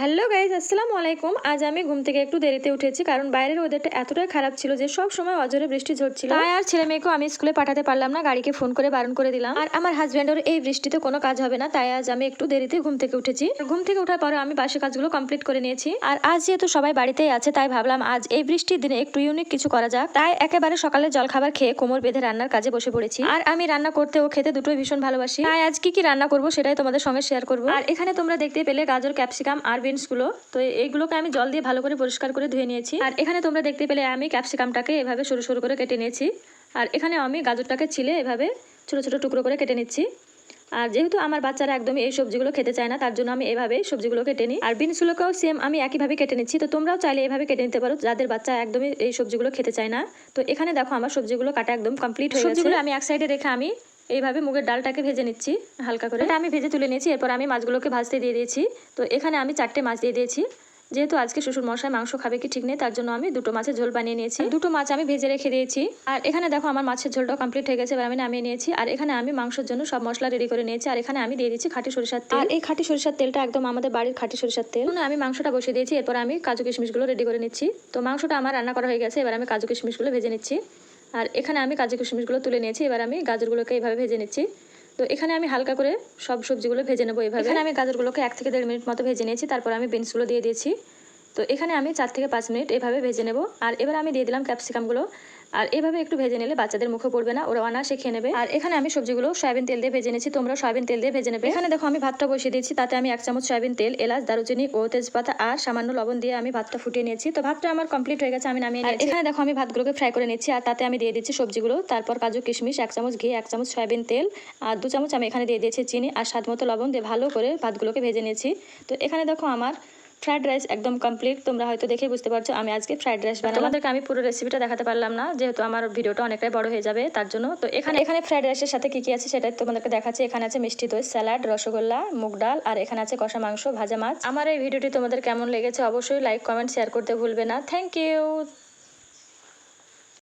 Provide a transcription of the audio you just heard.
Hello guys আসসালামু আলাইকুম। আজ আমি ঘুম থেকে একটু দেরিতে উঠেছি কারণ বাইরের ওয়েদারটা এতটাই খারাপ ছিল যে সব সময় অজরে বৃষ্টি ঝরছিল। তাই আর ছেলে মেয়েকেও আমি স্কুলে পাঠাতে পারলাম না গাড়িকে ফোন করে বারণ করে দিলাম। আর আমার হাজব্যান্ডের এই বৃষ্টিতে কোনো কাজ হবে না তাই আজ আমি একটু দেরিতে ঘুম থেকে উঠেছি। ঘুম থেকে ওঠার পরে আমি বাসি কাজগুলো কমপ্লিট করে নিয়েছি। আর আজ যেহেতু সবাই বাড়িতেই আছে তাই ভাবলাম আজ এই বৃষ্টির দিনে একটু ইউনিক কিছু করা যাক। তাই একেবারে সকালে জলখাবার খেয়ে কোমর বেঁধে রান্নার কাজে বসে পড়েছি। আর আমি রান্না করতে ও খেতে দুটোই ভীষণ ভালোবাসি। তাই আজ কি কি রান্না করব সেটাই তোমাদের সঙ্গে শেয়ার করব। আর এখানে তোমরা দেখতে পেলে গাজর ক্যাপসিকাম আর বিনসগুলো তো এইগুলোকে আমি জল দিয়ে ভালো করে পরিষ্কার করে ধুয়ে নিয়েছি। আর এখানে তোমরা দেখতে পেলে আমি ক্যাপসিকামটাকে এভাবে সরু সরু করে কেটে নিয়েছি। আর এখানে আমি গাজরটাকে ছিলে এভাবে ছোট ছোট টুকরো করে কেটে নিচ্ছি। আর যেহেতু আমার বাচ্চারা একদমই এই সবজিগুলো খেতে চায় না, তার জন্য আমি এভাবে সবজিগুলো কেটে নিই। আর বিনসগুলোকেও সেম আমি একইভাবে কেটে নিচ্ছি। তো তোমরাও চাইলে এভাবে কেটে নিতে পারো, যাদের বাচ্চা একদমই এই সবজিগুলো খেতে চায় না। তো এখানে দেখো আমার সবজিগুলো কাটা একদম কমপ্লিট হয়ে গেছে। আমি এক সাইডে রেখে আমি এইভাবে মুগের ডালটাকে ভেজে নিচ্ছি হালকা করে। এটা আমি ভেজে তুলে নিয়েছি এরপর আমি মাছগুলোকে ভাজতে দিয়ে দিয়েছি। তো এখানে আমি চারটে মাছ দিয়ে দিয়েছি। যেহেতু আজকে শ্বশুর মশাই মাংস খাবে কি ঠিক নেই তার জন্য আমি দুটো মাছের ঝোল বানিয়ে নিয়েছি। দুটো মাছ আমি ভেজে রেখে দিয়েছি। আর এখানে দেখো আমার মাছের ঝোলটাও কমপ্লিট হয়ে গেছে এবার আমি নামিয়ে নিয়েছি। আর এখানে আমি মাংসের জন্য সব মশলা রেডি করে নিয়েছি। আর এখানে আমি দিয়ে দিচ্ছি খাটি সরিষার তেল। আর এই খাটি সরিষার তেলটা একদম আমাদের বাড়ির খাটি সরিষার তেল। আমি মাংসটা বসিয়ে দিয়েছি এরপর আমি কাজু কিশমিশগুলো রেডি করে নিচ্ছি। তো মাংসটা আমার রান্না করা হয়ে গেছে এবার আমি কাজু কিশমিশগুলো ভেজে নিচ্ছি। আর এখানে আমি কাজু কিশমিশগুলো তুলে নিয়েছি, এবার আমি গাজরগুলোকে এইভাবে ভেজে নিচ্ছি। তো এখানে আমি হালকা করে সব সবজিগুলো ভেজে নেব এইভাবে এখানে আমি গাজরগুলোকে এক থেকে দেড় মিনিট মতো ভেজে নিয়েছি, তারপর আমি বিনসগুলো দিয়ে দিয়েছি। তো এখানে আমি চার থেকে পাঁচ মিনিট এভাবে ভেজে নেব। আর এবার আমি দিয়ে দিলাম ক্যাপসিকামগুলো। আর এভাবে একটু ভেজে নিলে বাচ্চাদের মুখে পড়বে না ওরা অনায়াসে খেয়ে নেবে। আর এখানে আমি সবজিগুলো সয়াবিন তেল দিয়ে ভেজে নিয়েছি তোমরা সয়াবিন তেল দিয়ে ভেজে নেবে। এখানে দেখো আমি ভাতটা বসিয়ে দিয়েছি তাতে আমি এক চামচ সয়াবিন তেল এলাচ দারুচিনি ও তেজপাতা আর সামান্য লবণ দিয়ে আমি ভাতটা ফুটিয়ে নিয়েছি। তো ভাতটা আমার কমপ্লিট হয়ে গেছে আমি নামিয়ে নিয়েছি। এখানে দেখো আমি ভাতগুলোকে ফ্রাই করে নিচ্ছি আর তাতে আমি দিয়ে দিচ্ছি সবজিগুলো তারপর কাজু কিশমিশ এক চামচ ঘি এক চামচ সয়াবিন তেল আর দু চামচ আমি এখানে দিয়ে দিয়েছি চিনি আর স্বাদ মতো লবণ দিয়ে ভালো করে ভাতগুলোকে ভেজে নিয়েছি। তো এখানে দেখো আমার ফ্রাইড রাইস একদম কমপ্লিট তোমরা হয়তো দেখে বুঝতে পারছ আমি আজকে ফ্রাইড রাইস বানাবো তোমাদেরকে আমি পুরো রেসিপিটা দেখাতে পারলাম না যেহেতু আমার ভিডিওটা অনেকটাই বড় হয়ে যাবে তার জন্য। তো এখানে এখানে ফ্রাইড রাইসের সাথে কি কি আছে সেটাই তোমাদেরকে দেখাচ্ছি। এখানে আছে মিষ্টি দই স্যালাড রসগোল্লা মুগ ডাল আর এখানে আছে কষা মাংস ভাজা মাছ। আমার এই ভিডিওটি তোমাদের কেমন লেগেছে অবশ্যই লাইক কমেন্ট শেয়ার করতে ভুলবে না। Thank you